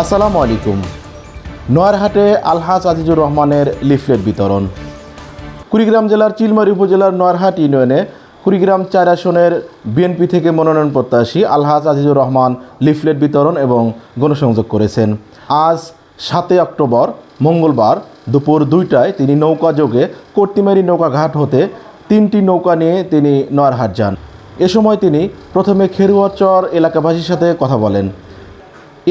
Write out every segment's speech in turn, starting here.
আসসালামু আলাইকুম। নোয়ারহাটে আলহাজ আজিজুর রহমানের লিফলেট বিতরণ। কুড়িগ্রাম জেলার চিলমারি উপজেলার নোয়ারহাট ইউনিয়নে কুড়িগ্রাম চার আসনের বিএনপি থেকে মনোনয়ন প্রত্যাশী আলহাজ আজিজুর রহমান লিফলেট বিতরণ এবং গণসংযোগ করেছেন। আজ সাতই অক্টোবর, মঙ্গলবার দুপুর দুইটায় তিনি নৌকা যোগে কর্তিমারি নৌকা ঘাট হতে তিনটি নৌকা নিয়ে তিনি নোয়ারহাট যান। এ সময় তিনি প্রথমে খেরুয়াচর এলাকাবাসীর সাথে কথা বলেন।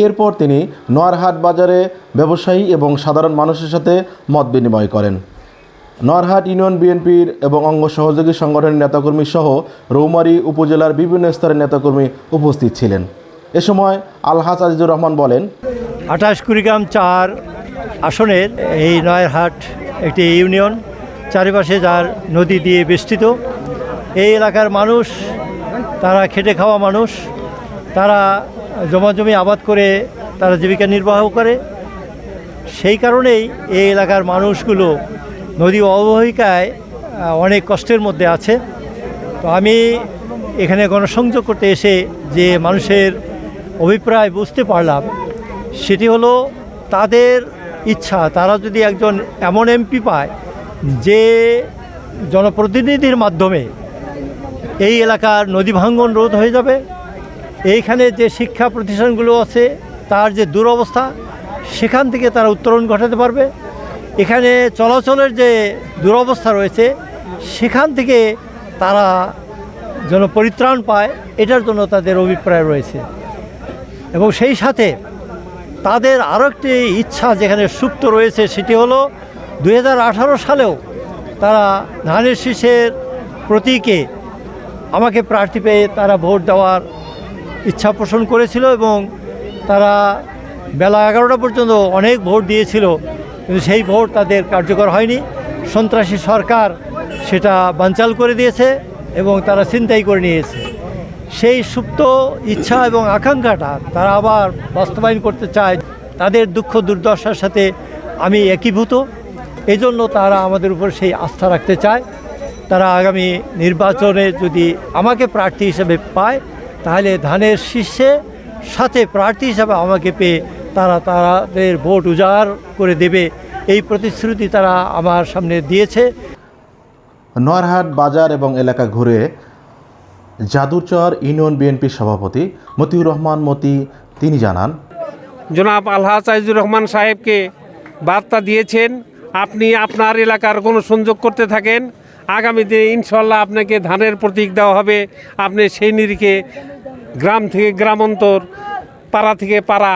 এরপর তিনি নোয়ারহাট বাজারে ব্যবসায়ী এবং সাধারণ মানুষের সাথে মত বিনিময় করেন। নোয়ারহাট ইউনিয়ন বিএনপির এবং অঙ্গ সহযোগী সংগঠনের নেতাকর্মী সহ রৌমারী উপজেলার বিভিন্ন স্তরের নেতাকর্মী উপস্থিত ছিলেন। এ সময় আলহাজ আজিজুর রহমান বলেন, আঠাশ কুড়িগ্রাম চার আসনের এই নয়ারহাট একটি ইউনিয়ন চারিপাশে যার নদী দিয়ে বেষ্টিত। এই এলাকার মানুষ, তারা খেটে খাওয়া মানুষ, তারা জমাজমি আবাদ করে তারা জীবিকা নির্বাহ করে। সেই কারণেই এই এলাকার মানুষগুলো নদী অববাহিকায় অনেক কষ্টের মধ্যে আছে। তো আমি এখানে গণসংযোগ করতে এসে যে মানুষের অভিপ্রায় বুঝতে পারলাম, সেটি হলো তাদের ইচ্ছা, তারা যদি একজন এমন এমপি পায় যে জনপ্রতিনিধির মাধ্যমে এই এলাকার নদী ভাঙ্গন রোধ হয়ে যাবে এইখানে যে শিক্ষা প্রতিষ্ঠানগুলো আছে, তার যে দুরবস্থা, সেখান থেকে তারা উত্তরণ ঘটাতে পারবে। এখানে চলাচলের যে দুরবস্থা রয়েছে, সেখান থেকে তারা যেন পরিত্রাণ পায়, এটার জন্য তাদের অভিপ্রায় রয়েছে। এবং সেই সাথে তাদের আরও একটি ইচ্ছা যেখানে সুপ্ত রয়েছে, সেটি হলো দু হাজার আঠারো সালেও তারা ধানের শীষের প্রতীকে আমাকে প্রার্থী পেয়ে তারা ভোট দেওয়ার ইচ্ছা পোষণ করেছিল এবং তারা বেলা এগারোটা পর্যন্ত অনেক ভোট দিয়েছিল, কিন্তু সেই ভোট তাদের কার্যকর হয়নি। সন্ত্রাসী সরকার সেটা বানচাল করে দিয়েছে এবং তারা চিন্তাই করে নিয়েছে। সেই সুপ্ত ইচ্ছা এবং আকাঙ্ক্ষাটা তারা আবার বাস্তবায়ন করতে চায়, তাদের দুঃখ দুর্দশার সাথে আমি একীভূত। এই জন্য তারা আমাদের উপর সেই আস্থা রাখতে চায়। তারা আগামী নির্বাচনে যদি আমাকে প্রার্থী হিসেবে পায় তাহলে ধানের শীর্ষে সাথে প্রার্থী হিসাবে আমাকে পেয়ে তারা তাদের ভোট উজাড় করে দেবে। এই প্রতিশ্রুতি তারা আমার সামনে দিয়েছে। নোয়ারহাট বাজার এবং এলাকা ঘুরে জাদুচর ইউনিয়ন বিএনপির সভাপতি মতিউর রহমান মতি তিনি জানান জনাব আলহাজ আইজুর রহমান সাহেবকে বার্তা দিয়েছেন আপনি আপনার এলাকার কোনো সংযোগ করতে থাকেন আগামী দিনে ইনশাল্লাহ আপনাকে ধানের প্রতীক দেওয়া হবে। আপনি সেই নিরিখে গ্রাম থেকে গ্রামান্তর, পাড়া থেকে পাড়া,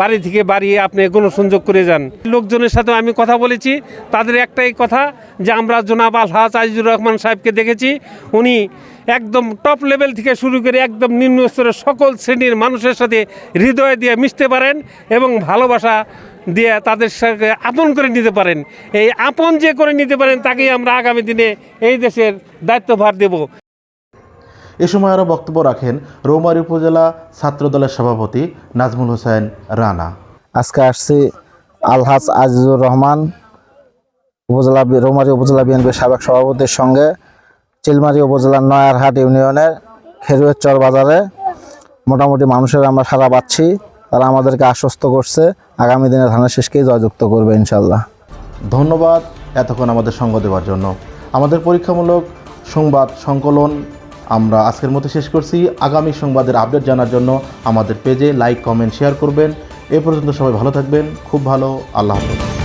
বাড়ি থেকে বাড়ি আপনি গণসংযোগ করে যান। লোকজনের সাথে আমি কথা বলেছি, তাদের একটাই কথা যে আমরা জনাব আলহাজ আজিজুর রহমান সাহেবকে দেখেছি, উনি একদম টপ লেভেল থেকে শুরু করে একদম নিম্ন স্তরের সকল শ্রেণির মানুষের সাথে হৃদয় দিয়ে মিশতে পারেন এবং ভালোবাসা দিয়ে তাদের সাথে আপন করে নিতে পারেন। এই আপন যে করে নিতে পারেন, তাকেই আমরা আগামী দিনে এই দেশের দায়িত্বভার দেব। এ সময় আরও বক্তব্য রাখেন রৌমারী উপজেলা ছাত্রদলের সভাপতি নাজমুল হোসেন রানা। আজকে আসছি আলহাজ আজিজুর রহমান উপজেলা রৌমারী উপজেলা বিএনপির সাবেক সভাপতির সঙ্গে চিলমারি উপজেলার নয়ারহাট ইউনিয়নের খেরুয়ের চর বাজারে। মোটামুটি মানুষের আমরা সারা পাচ্ছি তারা আমাদেরকে আশ্বস্ত করছে আগামী দিনে ধানের শেষকেই জয়যুক্ত করবে ইনশাল্লাহ ধন্যবাদ এতক্ষণ আমাদের সঙ্গ দেওয়ার জন্য। আমাদের পরীক্ষামূলক সংবাদ সংকলন আমরা আজকের মতো শেষ করছি। আগামী সংবাদের আপডেট জানার জন্য আমাদের পেজে লাইক, কমেন্ট, শেয়ার করবেন। এ পর্যন্ত সবাই ভালো থাকবেন। খুব ভালো। আল্লাহ হাফেজ।